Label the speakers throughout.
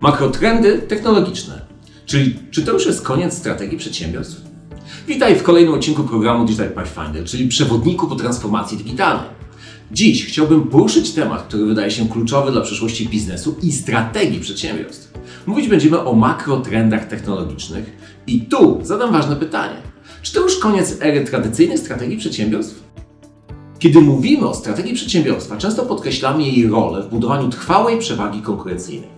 Speaker 1: Makrotrendy technologiczne. Czyli czy to już jest koniec strategii przedsiębiorstw? Witaj w kolejnym odcinku programu Digital Pathfinder, czyli przewodniku po transformacji digitalnej. Dziś chciałbym poruszyć temat, który wydaje się kluczowy dla przyszłości biznesu i strategii przedsiębiorstw. Mówić będziemy o makrotrendach technologicznych i tu zadam ważne pytanie. Czy to już koniec ery tradycyjnych strategii przedsiębiorstw? Kiedy mówimy o strategii przedsiębiorstwa, często podkreślamy jej rolę w budowaniu trwałej przewagi konkurencyjnej.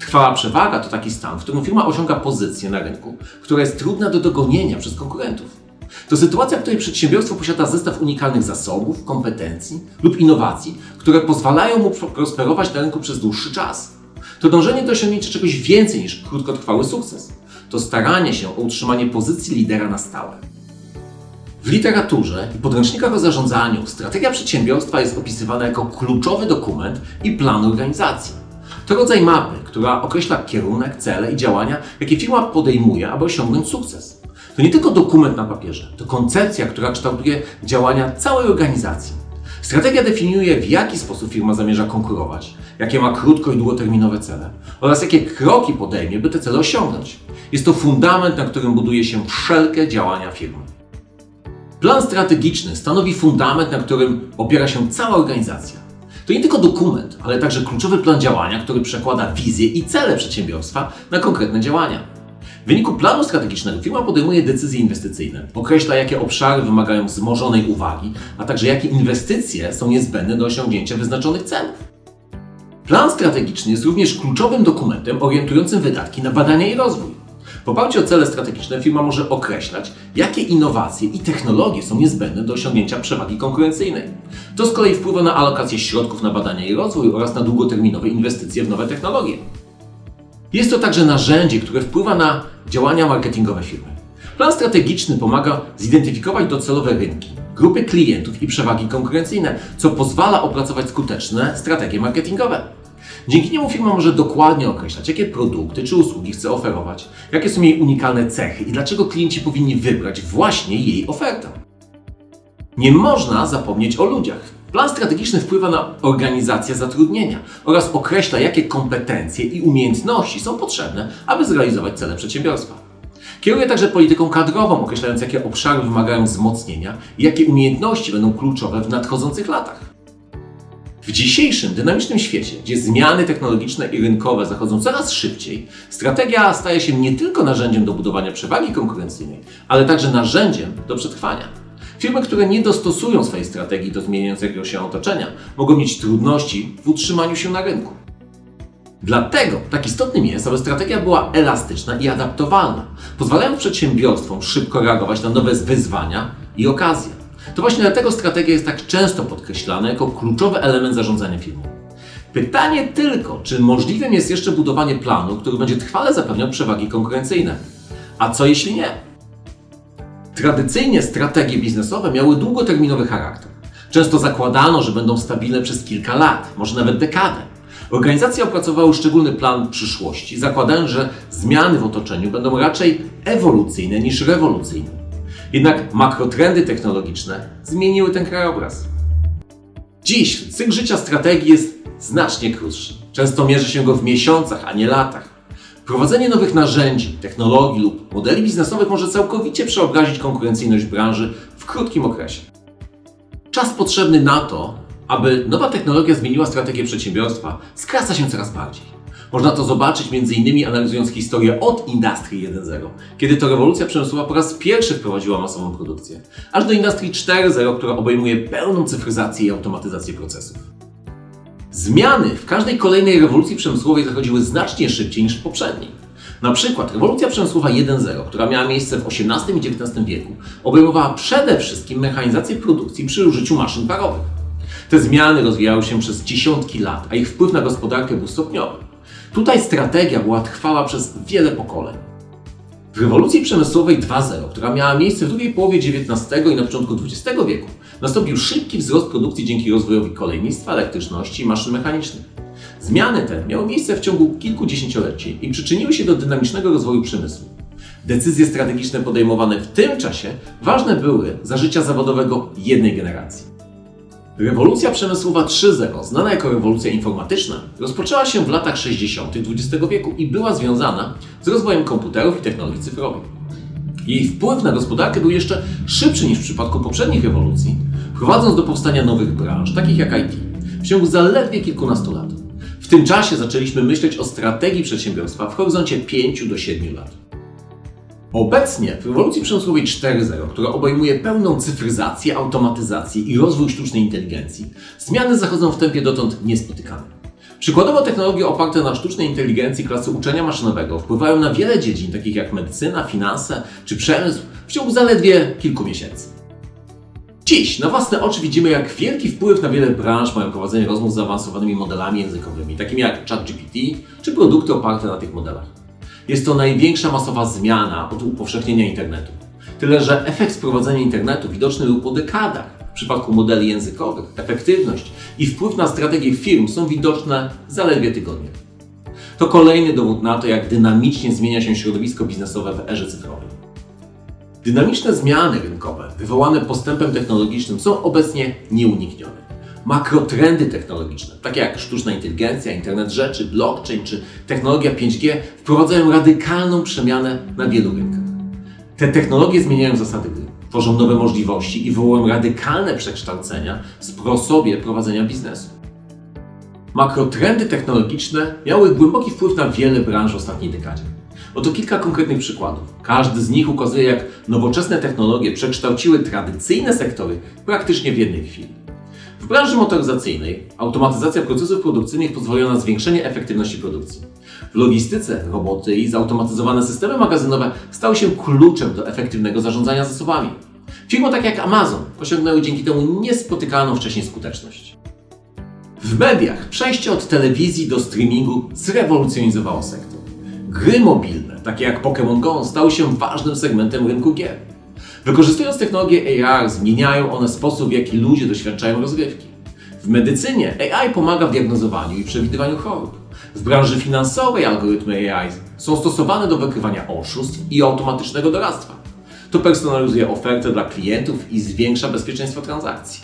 Speaker 1: Trwała przewaga to taki stan, w którym firma osiąga pozycję na rynku, która jest trudna do dogonienia przez konkurentów. To sytuacja, w której przedsiębiorstwo posiada zestaw unikalnych zasobów, kompetencji lub innowacji, które pozwalają mu prosperować na rynku przez dłuższy czas. To dążenie do osiągnięcia czegoś więcej niż krótkotrwały sukces. To staranie się o utrzymanie pozycji lidera na stałe. W literaturze i podręcznikach o zarządzaniu strategia przedsiębiorstwa jest opisywana jako kluczowy dokument i plan organizacji. To rodzaj mapy, która określa kierunek, cele i działania, jakie firma podejmuje, aby osiągnąć sukces. To nie tylko dokument na papierze, to koncepcja, która kształtuje działania całej organizacji. Strategia definiuje, w jaki sposób firma zamierza konkurować, jakie ma krótko i długoterminowe cele oraz jakie kroki podejmie, by te cele osiągnąć. Jest to fundament, na którym buduje się wszelkie działania firmy. Plan strategiczny stanowi fundament, na którym opiera się cała organizacja. To nie tylko dokument, ale także kluczowy plan działania, który przekłada wizję i cele przedsiębiorstwa na konkretne działania. W wyniku planu strategicznego firma podejmuje decyzje inwestycyjne, określa jakie obszary wymagają wzmożonej uwagi, a także jakie inwestycje są niezbędne do osiągnięcia wyznaczonych celów. Plan strategiczny jest również kluczowym dokumentem orientującym wydatki na badania i rozwój. W oparciu o cele strategiczne firma może określać, jakie innowacje i technologie są niezbędne do osiągnięcia przewagi konkurencyjnej. To z kolei wpływa na alokację środków na badania i rozwój oraz na długoterminowe inwestycje w nowe technologie. Jest to także narzędzie, które wpływa na działania marketingowe firmy. Plan strategiczny pomaga zidentyfikować docelowe rynki, grupy klientów i przewagi konkurencyjne, co pozwala opracować skuteczne strategie marketingowe. Dzięki niemu firma może dokładnie określać, jakie produkty czy usługi chce oferować, jakie są jej unikalne cechy i dlaczego klienci powinni wybrać właśnie jej ofertę. Nie można zapomnieć o ludziach. Plan strategiczny wpływa na organizację zatrudnienia oraz określa, jakie kompetencje i umiejętności są potrzebne, aby zrealizować cele przedsiębiorstwa. Kieruje także polityką kadrową, określając, jakie obszary wymagają wzmocnienia i jakie umiejętności będą kluczowe w nadchodzących latach. W dzisiejszym dynamicznym świecie, gdzie zmiany technologiczne i rynkowe zachodzą coraz szybciej, strategia staje się nie tylko narzędziem do budowania przewagi konkurencyjnej, ale także narzędziem do przetrwania. Firmy, które nie dostosują swojej strategii do zmieniającego się otoczenia, mogą mieć trudności w utrzymaniu się na rynku. Dlatego tak istotnym jest, aby strategia była elastyczna i adaptowalna, pozwalając przedsiębiorstwom szybko reagować na nowe wyzwania i okazje. To właśnie dlatego strategia jest tak często podkreślana jako kluczowy element zarządzania firmą. Pytanie tylko, czy możliwym jest jeszcze budowanie planu, który będzie trwale zapewniał przewagi konkurencyjne. A co jeśli nie? Tradycyjnie strategie biznesowe miały długoterminowy charakter. Często zakładano, że będą stabilne przez kilka lat, może nawet dekadę. Organizacje opracowały szczególny plan przyszłości, zakładając, że zmiany w otoczeniu będą raczej ewolucyjne niż rewolucyjne. Jednak makrotrendy technologiczne zmieniły ten krajobraz. Dziś cykl życia strategii jest znacznie krótszy. Często mierzy się go w miesiącach, a nie latach. Wprowadzenie nowych narzędzi, technologii lub modeli biznesowych może całkowicie przeobrazić konkurencyjność branży w krótkim okresie. Czas potrzebny na to, aby nowa technologia zmieniła strategię przedsiębiorstwa, skraca się coraz bardziej. Można to zobaczyć m.in. analizując historię od Industry 1.0, kiedy to rewolucja przemysłowa po raz pierwszy wprowadziła masową produkcję, aż do Industry 4.0, która obejmuje pełną cyfryzację i automatyzację procesów. Zmiany w każdej kolejnej rewolucji przemysłowej zachodziły znacznie szybciej niż w poprzedniej. Na przykład rewolucja przemysłowa 1.0, która miała miejsce w XVIII i XIX wieku, obejmowała przede wszystkim mechanizację produkcji przy użyciu maszyn parowych. Te zmiany rozwijały się przez dziesiątki lat, a ich wpływ na gospodarkę był stopniowy. Tutaj strategia była trwała przez wiele pokoleń. W rewolucji przemysłowej 2.0, która miała miejsce w drugiej połowie XIX i na początku XX wieku, nastąpił szybki wzrost produkcji dzięki rozwojowi kolejnictwa, elektryczności i maszyn mechanicznych. Zmiany te miały miejsce w ciągu kilku dziesięcioleci i przyczyniły się do dynamicznego rozwoju przemysłu. Decyzje strategiczne podejmowane w tym czasie ważne były za życia zawodowego jednej generacji. Rewolucja przemysłowa 3.0, znana jako rewolucja informatyczna, rozpoczęła się w latach 60. XX wieku i była związana z rozwojem komputerów i technologii cyfrowych. Jej wpływ na gospodarkę był jeszcze szybszy niż w przypadku poprzednich rewolucji, prowadząc do powstania nowych branż, takich jak IT, w ciągu zaledwie kilkunastu lat. W tym czasie zaczęliśmy myśleć o strategii przedsiębiorstwa w horyzoncie 5 do 7 lat. Obecnie w rewolucji przemysłowej 4.0, która obejmuje pełną cyfryzację, automatyzację i rozwój sztucznej inteligencji, zmiany zachodzą w tempie dotąd niespotykanym. Przykładowo technologie oparte na sztucznej inteligencji klasy uczenia maszynowego wpływają na wiele dziedzin, takich jak medycyna, finanse czy przemysł, w ciągu zaledwie kilku miesięcy. Dziś na własne oczy widzimy, jak wielki wpływ na wiele branż mają prowadzenie rozmów z zaawansowanymi modelami językowymi, takimi jak ChatGPT czy produkty oparte na tych modelach. Jest to największa masowa zmiana od upowszechnienia internetu. Tyle, że efekt wprowadzenia internetu widoczny był po dekadach. W przypadku modeli językowych, efektywność i wpływ na strategie firm są widoczne zaledwie tygodnie. To kolejny dowód na to, jak dynamicznie zmienia się środowisko biznesowe w erze cyfrowej. Dynamiczne zmiany rynkowe wywołane postępem technologicznym są obecnie nieuniknione. Makrotrendy technologiczne, takie jak sztuczna inteligencja, internet rzeczy, blockchain czy technologia 5G, wprowadzają radykalną przemianę na wielu rynkach. Te technologie zmieniają zasady gry, tworzą nowe możliwości i wywołują radykalne przekształcenia w sposobie prowadzenia biznesu. Makrotrendy technologiczne miały głęboki wpływ na wiele branż w ostatniej dekadzie. Oto kilka konkretnych przykładów. Każdy z nich ukazuje, jak nowoczesne technologie przekształciły tradycyjne sektory praktycznie w jednej chwili. W branży motoryzacyjnej automatyzacja procesów produkcyjnych pozwoliła na zwiększenie efektywności produkcji. W logistyce roboty i zautomatyzowane systemy magazynowe stały się kluczem do efektywnego zarządzania zasobami. Firmy takie jak Amazon osiągnęły dzięki temu niespotykaną wcześniej skuteczność. W mediach przejście od telewizji do streamingu zrewolucjonizowało sektor. Gry mobilne, takie jak Pokémon Go, stały się ważnym segmentem rynku gier. Wykorzystując technologię AR, zmieniają one sposób, w jaki ludzie doświadczają rozrywki. W medycynie AI pomaga w diagnozowaniu i przewidywaniu chorób. W branży finansowej algorytmy AI są stosowane do wykrywania oszustw i automatycznego doradztwa. To personalizuje ofertę dla klientów i zwiększa bezpieczeństwo transakcji.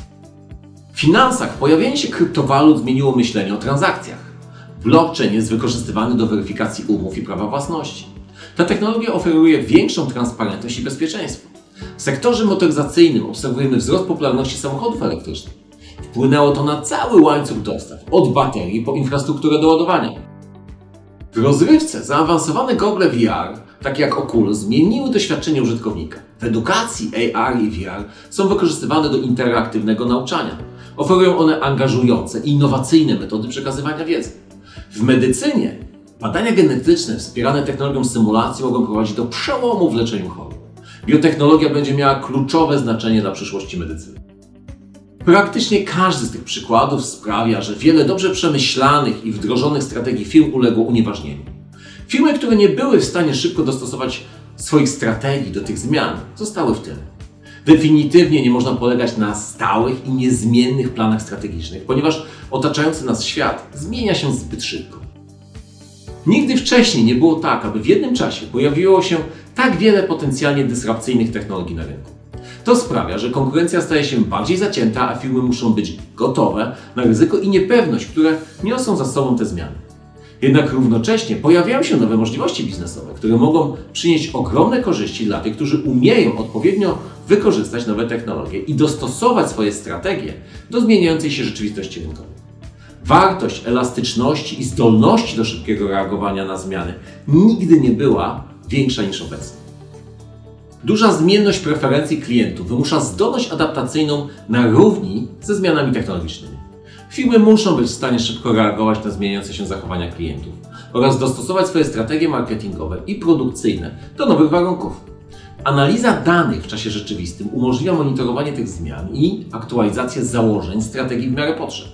Speaker 1: W finansach pojawienie się kryptowalut zmieniło myślenie o transakcjach. Blockchain jest wykorzystywany do weryfikacji umów i prawa własności. Ta technologia oferuje większą transparentność i bezpieczeństwo. W sektorze motoryzacyjnym obserwujemy wzrost popularności samochodów elektrycznych. Wpłynęło to na cały łańcuch dostaw, od baterii po infrastrukturę do ładowania. W rozrywce zaawansowane gogle VR, takie jak Oculus, zmieniły doświadczenie użytkownika. W edukacji AR i VR są wykorzystywane do interaktywnego nauczania. Oferują one angażujące i innowacyjne metody przekazywania wiedzy. W medycynie badania genetyczne wspierane technologią symulacji mogą prowadzić do przełomu w leczeniu chorób. Biotechnologia będzie miała kluczowe znaczenie dla przyszłości medycyny. Praktycznie każdy z tych przykładów sprawia, że wiele dobrze przemyślanych i wdrożonych strategii firm uległo unieważnieniu. Firmy, które nie były w stanie szybko dostosować swoich strategii do tych zmian, zostały w tyle. Definitywnie nie można polegać na stałych i niezmiennych planach strategicznych, ponieważ otaczający nas świat zmienia się zbyt szybko. Nigdy wcześniej nie było tak, aby w jednym czasie pojawiło się tak wiele potencjalnie dysrupcyjnych technologii na rynku. To sprawia, że konkurencja staje się bardziej zacięta, a firmy muszą być gotowe na ryzyko i niepewność, które niosą za sobą te zmiany. Jednak równocześnie pojawiają się nowe możliwości biznesowe, które mogą przynieść ogromne korzyści dla tych, którzy umieją odpowiednio wykorzystać nowe technologie i dostosować swoje strategie do zmieniającej się rzeczywistości rynkowej. Wartość elastyczności i zdolności do szybkiego reagowania na zmiany nigdy nie była większa niż obecnie. Duża zmienność preferencji klientów wymusza zdolność adaptacyjną na równi ze zmianami technologicznymi. Firmy muszą być w stanie szybko reagować na zmieniające się zachowania klientów oraz dostosować swoje strategie marketingowe i produkcyjne do nowych warunków. Analiza danych w czasie rzeczywistym umożliwia monitorowanie tych zmian i aktualizację założeń strategii w miarę potrzeb.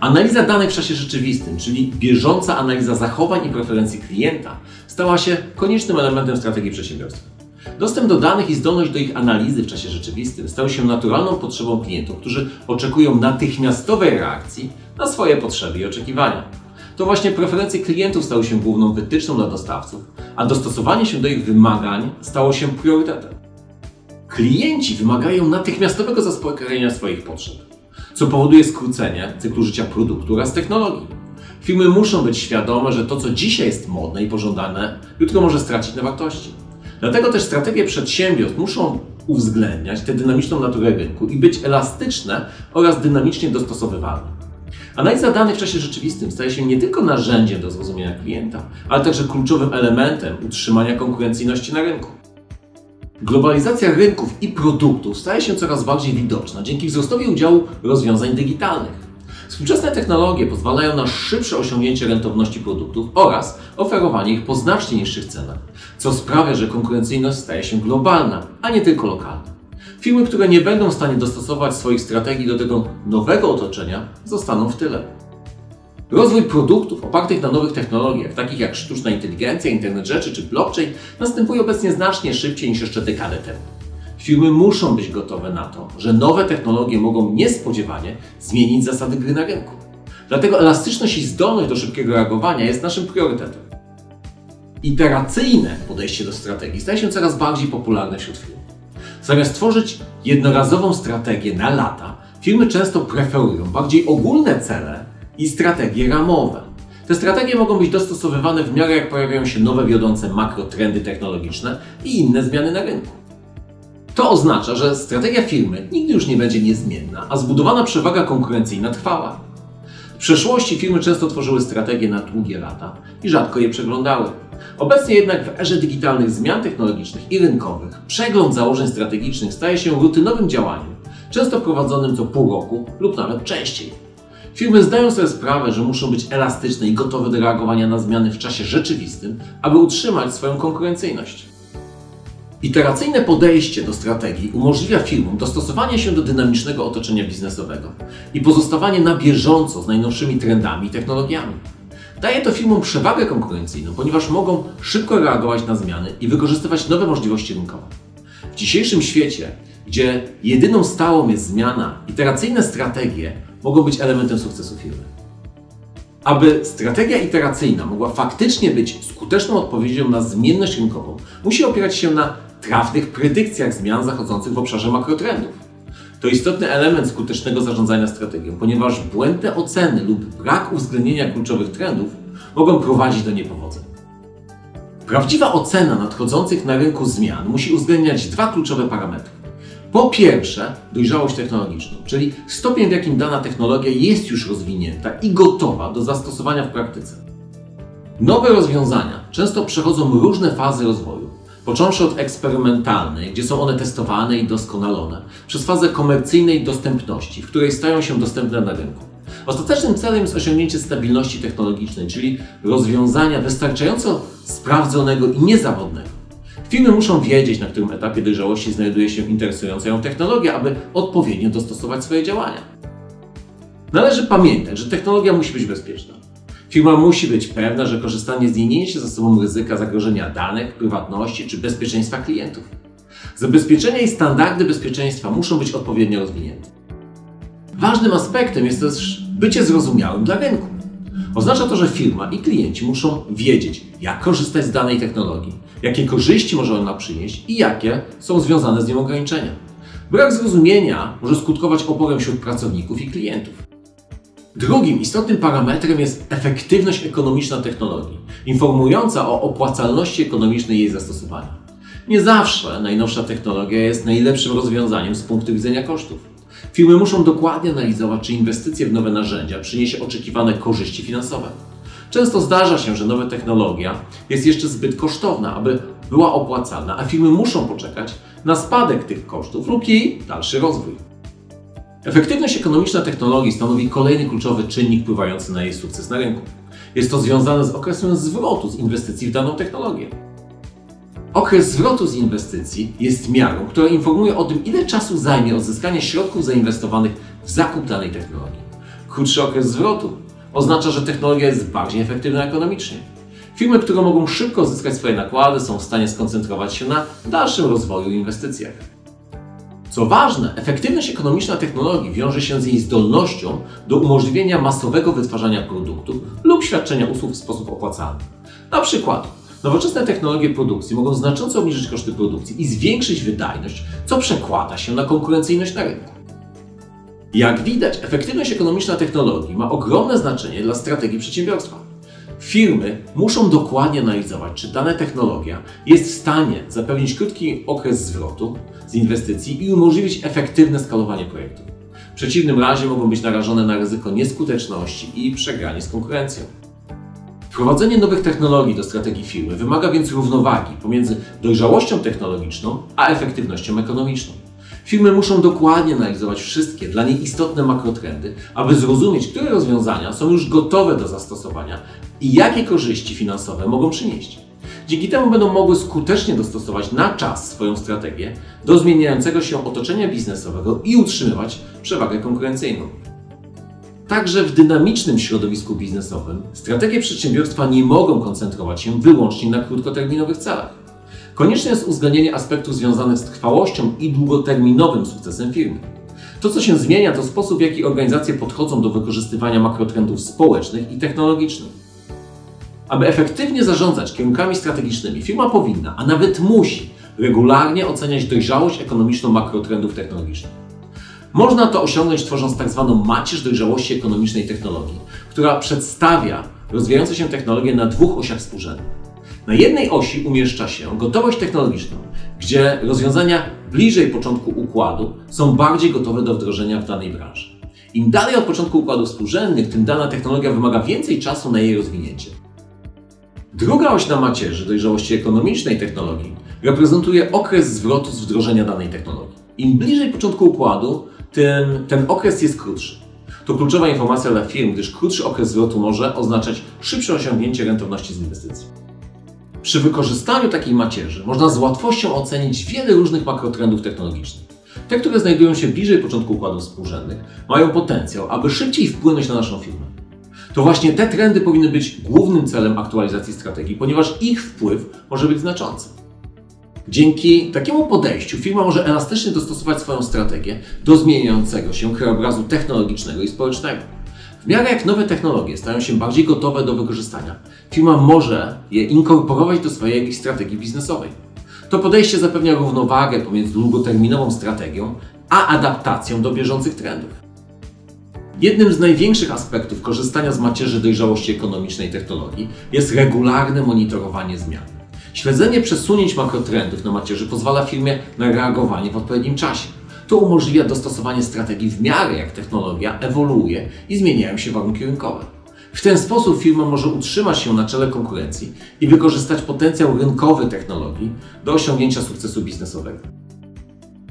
Speaker 1: Analiza danych w czasie rzeczywistym, czyli bieżąca analiza zachowań i preferencji klienta, stała się koniecznym elementem strategii przedsiębiorstwa. Dostęp do danych i zdolność do ich analizy w czasie rzeczywistym stały się naturalną potrzebą klientów, którzy oczekują natychmiastowej reakcji na swoje potrzeby i oczekiwania. To właśnie preferencje klientów stały się główną wytyczną dla dostawców, a dostosowanie się do ich wymagań stało się priorytetem. Klienci wymagają natychmiastowego zaspokojenia swoich potrzeb. Co powoduje skrócenie cyklu życia produktu oraz technologii. Firmy muszą być świadome, że to, co dzisiaj jest modne i pożądane, jutro może stracić na wartości. Dlatego też strategie przedsiębiorstw muszą uwzględniać tę dynamiczną naturę rynku i być elastyczne oraz dynamicznie dostosowywalne. Analiza danych w czasie rzeczywistym staje się nie tylko narzędziem do zrozumienia klienta, ale także kluczowym elementem utrzymania konkurencyjności na rynku. Globalizacja rynków i produktów staje się coraz bardziej widoczna dzięki wzrostowi udziału rozwiązań digitalnych. Współczesne technologie pozwalają na szybsze osiągnięcie rentowności produktów oraz oferowanie ich po znacznie niższych cenach, co sprawia, że konkurencyjność staje się globalna, a nie tylko lokalna. Firmy, które nie będą w stanie dostosować swoich strategii do tego nowego otoczenia, zostaną w tyle. Rozwój produktów opartych na nowych technologiach, takich jak sztuczna inteligencja, internet rzeczy czy blockchain, następuje obecnie znacznie szybciej niż jeszcze dekadę temu. Firmy muszą być gotowe na to, że nowe technologie mogą niespodziewanie zmienić zasady gry na rynku. Dlatego elastyczność i zdolność do szybkiego reagowania jest naszym priorytetem. Iteracyjne podejście do strategii staje się coraz bardziej popularne wśród firm. Zamiast tworzyć jednorazową strategię na lata, firmy często preferują bardziej ogólne cele i strategie ramowe. Te strategie mogą być dostosowywane w miarę jak pojawiają się nowe wiodące makrotrendy technologiczne i inne zmiany na rynku. To oznacza, że strategia firmy nigdy już nie będzie niezmienna, a zbudowana przewaga konkurencyjna trwała. W przeszłości firmy często tworzyły strategie na długie lata i rzadko je przeglądały. Obecnie jednak w erze digitalnych zmian technologicznych i rynkowych przegląd założeń strategicznych staje się rutynowym działaniem, często prowadzonym co pół roku lub nawet częściej. Firmy zdają sobie sprawę, że muszą być elastyczne i gotowe do reagowania na zmiany w czasie rzeczywistym, aby utrzymać swoją konkurencyjność. Iteracyjne podejście do strategii umożliwia firmom dostosowanie się do dynamicznego otoczenia biznesowego i pozostawanie na bieżąco z najnowszymi trendami i technologiami. Daje to firmom przewagę konkurencyjną, ponieważ mogą szybko reagować na zmiany i wykorzystywać nowe możliwości rynkowe. W dzisiejszym świecie, gdzie jedyną stałą jest zmiana, iteracyjne strategie mogą być elementem sukcesu firmy. Aby strategia iteracyjna mogła faktycznie być skuteczną odpowiedzią na zmienność rynkową, musi opierać się na trafnych predykcjach zmian zachodzących w obszarze makrotrendów. To istotny element skutecznego zarządzania strategią, ponieważ błędne oceny lub brak uwzględnienia kluczowych trendów mogą prowadzić do niepowodzeń. Prawdziwa ocena nadchodzących na rynku zmian musi uwzględniać dwa kluczowe parametry. Po pierwsze, dojrzałość technologiczną, czyli stopień, w jakim dana technologia jest już rozwinięta i gotowa do zastosowania w praktyce. Nowe rozwiązania często przechodzą różne fazy rozwoju, począwszy od eksperymentalnej, gdzie są one testowane i doskonalone, przez fazę komercyjnej dostępności, w której stają się dostępne na rynku. Ostatecznym celem jest osiągnięcie stabilności technologicznej, czyli rozwiązania wystarczająco sprawdzonego i niezawodnego. Firmy muszą wiedzieć, na którym etapie dojrzałości znajduje się interesująca ją technologia, aby odpowiednio dostosować swoje działania. Należy pamiętać, że technologia musi być bezpieczna. Firma musi być pewna, że korzystanie z niej nie niesie za sobą ryzyka zagrożenia danych, prywatności czy bezpieczeństwa klientów. Zabezpieczenia i standardy bezpieczeństwa muszą być odpowiednio rozwinięte. Ważnym aspektem jest też bycie zrozumiałym dla rynku. Oznacza to, że firma i klienci muszą wiedzieć, jak korzystać z danej technologii, jakie korzyści może ona przynieść i jakie są związane z nią ograniczenia. Brak zrozumienia może skutkować oporem wśród pracowników i klientów. Drugim istotnym parametrem jest efektywność ekonomiczna technologii, informująca o opłacalności ekonomicznej jej zastosowania. Nie zawsze najnowsza technologia jest najlepszym rozwiązaniem z punktu widzenia kosztów. Firmy muszą dokładnie analizować, czy inwestycje w nowe narzędzia przyniesie oczekiwane korzyści finansowe. Często zdarza się, że nowa technologia jest jeszcze zbyt kosztowna, aby była opłacalna, a firmy muszą poczekać na spadek tych kosztów lub jej dalszy rozwój. Efektywność ekonomiczna technologii stanowi kolejny kluczowy czynnik wpływający na jej sukces na rynku. Jest to związane z okresem zwrotu z inwestycji w daną technologię. Okres zwrotu z inwestycji jest miarą, która informuje o tym, ile czasu zajmie odzyskanie środków zainwestowanych w zakup danej technologii. Krótszy okres zwrotu oznacza, że technologia jest bardziej efektywna ekonomicznie. Firmy, które mogą szybko odzyskać swoje nakłady, są w stanie skoncentrować się na dalszym rozwoju i inwestycjach. Co ważne, efektywność ekonomiczna technologii wiąże się z jej zdolnością do umożliwienia masowego wytwarzania produktów lub świadczenia usług w sposób opłacalny. Na przykład, nowoczesne technologie produkcji mogą znacząco obniżyć koszty produkcji i zwiększyć wydajność, co przekłada się na konkurencyjność na rynku. Jak widać, efektywność ekonomiczna technologii ma ogromne znaczenie dla strategii przedsiębiorstwa. Firmy muszą dokładnie analizować, czy dana technologia jest w stanie zapewnić krótki okres zwrotu z inwestycji i umożliwić efektywne skalowanie projektu. W przeciwnym razie mogą być narażone na ryzyko nieskuteczności i przegranie z konkurencją. Wprowadzenie nowych technologii do strategii firmy wymaga więc równowagi pomiędzy dojrzałością technologiczną a efektywnością ekonomiczną. Firmy muszą dokładnie analizować wszystkie dla niej istotne makrotrendy, aby zrozumieć, które rozwiązania są już gotowe do zastosowania i jakie korzyści finansowe mogą przynieść. Dzięki temu będą mogły skutecznie dostosować na czas swoją strategię do zmieniającego się otoczenia biznesowego i utrzymywać przewagę konkurencyjną. Także w dynamicznym środowisku biznesowym strategie przedsiębiorstwa nie mogą koncentrować się wyłącznie na krótkoterminowych celach. Konieczne jest uwzględnienie aspektów związanych z trwałością i długoterminowym sukcesem firmy. To, co się zmienia, to sposób, w jaki organizacje podchodzą do wykorzystywania makrotrendów społecznych i technologicznych. Aby efektywnie zarządzać kierunkami strategicznymi, firma powinna, a nawet musi, regularnie oceniać dojrzałość ekonomiczną makrotrendów technologicznych. Można to osiągnąć tworząc tzw. macierz dojrzałości ekonomicznej technologii, która przedstawia rozwijające się technologie na dwóch osiach współrzędnych. Na jednej osi umieszcza się gotowość technologiczną, gdzie rozwiązania bliżej początku układu są bardziej gotowe do wdrożenia w danej branży. Im dalej od początku układów współrzędnych, tym dana technologia wymaga więcej czasu na jej rozwinięcie. Druga oś na macierzy dojrzałości ekonomicznej technologii reprezentuje okres zwrotu z wdrożenia danej technologii. Im bliżej początku układu, tym ten okres jest krótszy. To kluczowa informacja dla firm, gdyż krótszy okres zwrotu może oznaczać szybsze osiągnięcie rentowności z inwestycji. Przy wykorzystaniu takiej macierzy można z łatwością ocenić wiele różnych makrotrendów technologicznych. Te, które znajdują się bliżej początku układów współrzędnych, mają potencjał, aby szybciej wpłynąć na naszą firmę. To właśnie te trendy powinny być głównym celem aktualizacji strategii, ponieważ ich wpływ może być znaczący. Dzięki takiemu podejściu firma może elastycznie dostosować swoją strategię do zmieniającego się krajobrazu technologicznego i społecznego. W miarę jak nowe technologie stają się bardziej gotowe do wykorzystania, firma może je inkorporować do swojej strategii biznesowej. To podejście zapewnia równowagę pomiędzy długoterminową strategią a adaptacją do bieżących trendów. Jednym z największych aspektów korzystania z macierzy dojrzałości ekonomicznej technologii jest regularne monitorowanie zmian. Śledzenie przesunięć makrotrendów na macierzy pozwala firmie na reagowanie w odpowiednim czasie. To umożliwia dostosowanie strategii w miarę jak technologia ewoluuje i zmieniają się warunki rynkowe. W ten sposób firma może utrzymać się na czele konkurencji i wykorzystać potencjał rynkowy technologii do osiągnięcia sukcesu biznesowego.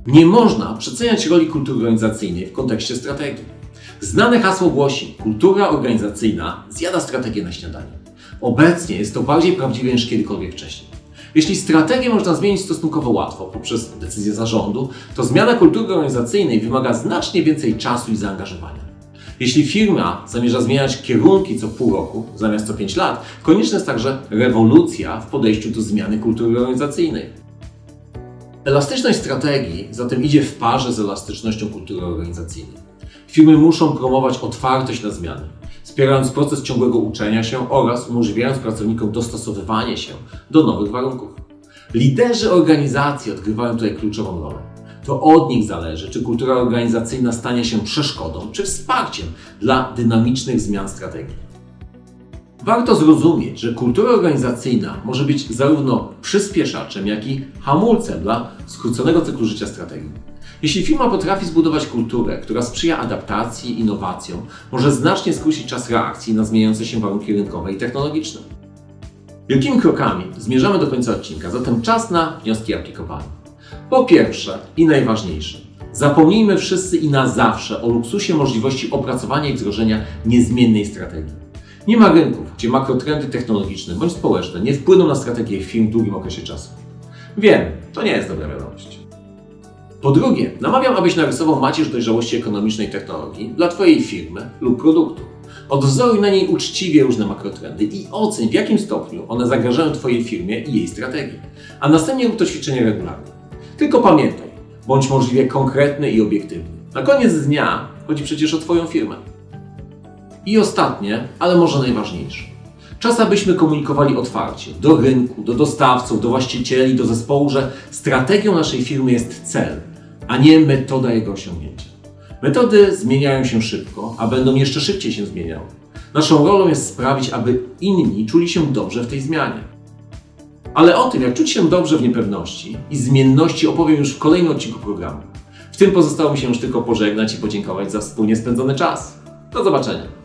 Speaker 1: Nie można przeceniać roli kultury organizacyjnej w kontekście strategii. Znane hasło głosi: kultura organizacyjna zjada strategię na śniadanie. Obecnie jest to bardziej prawdziwe niż kiedykolwiek wcześniej. Jeśli strategię można zmienić stosunkowo łatwo poprzez decyzję zarządu, to zmiana kultury organizacyjnej wymaga znacznie więcej czasu i zaangażowania. Jeśli firma zamierza zmieniać kierunki co pół roku zamiast co 5 lat, konieczna jest także rewolucja w podejściu do zmiany kultury organizacyjnej. Elastyczność strategii zatem idzie w parze z elastycznością kultury organizacyjnej. Firmy muszą promować otwartość na zmiany, wspierając proces ciągłego uczenia się oraz umożliwiając pracownikom dostosowywanie się do nowych warunków. Liderzy organizacji odgrywają tutaj kluczową rolę. To od nich zależy, czy kultura organizacyjna stanie się przeszkodą, czy wsparciem dla dynamicznych zmian strategii. Warto zrozumieć, że kultura organizacyjna może być zarówno przyspieszaczem, jak i hamulcem dla skróconego cyklu życia strategii. Jeśli firma potrafi zbudować kulturę, która sprzyja adaptacji i innowacjom, może znacznie skrócić czas reakcji na zmieniające się warunki rynkowe i technologiczne. Wielkimi krokami zmierzamy do końca odcinka, zatem czas na wnioski aplikowane. Po pierwsze i najważniejsze, zapomnijmy wszyscy i na zawsze o luksusie możliwości opracowania i wdrożenia niezmiennej strategii. Nie ma rynków, gdzie makrotrendy technologiczne bądź społeczne nie wpłyną na strategię firm w długim okresie czasu. Wiem, to nie jest dobra wiadomość. Po drugie, namawiam, abyś narysował macierz dojrzałości ekonomicznej technologii dla Twojej firmy lub produktu. Odwzoruj na niej uczciwie różne makrotrendy i oceń, w jakim stopniu one zagrażają Twojej firmie i jej strategii. A następnie rób to ćwiczenie regularnie. Tylko pamiętaj, bądź możliwie konkretny i obiektywny. Na koniec dnia chodzi przecież o Twoją firmę. I ostatnie, ale może najważniejsze. Czas, abyśmy komunikowali otwarcie do rynku, do dostawców, do właścicieli, do zespołu, że strategią naszej firmy jest cel, a nie metoda jego osiągnięcia. Metody zmieniają się szybko, a będą jeszcze szybciej się zmieniały. Naszą rolą jest sprawić, aby inni czuli się dobrze w tej zmianie. Ale o tym, jak czuć się dobrze w niepewności i zmienności opowiem już w kolejnym odcinku programu. W tym pozostało mi się już tylko pożegnać i podziękować za wspólnie spędzony czas. Do zobaczenia.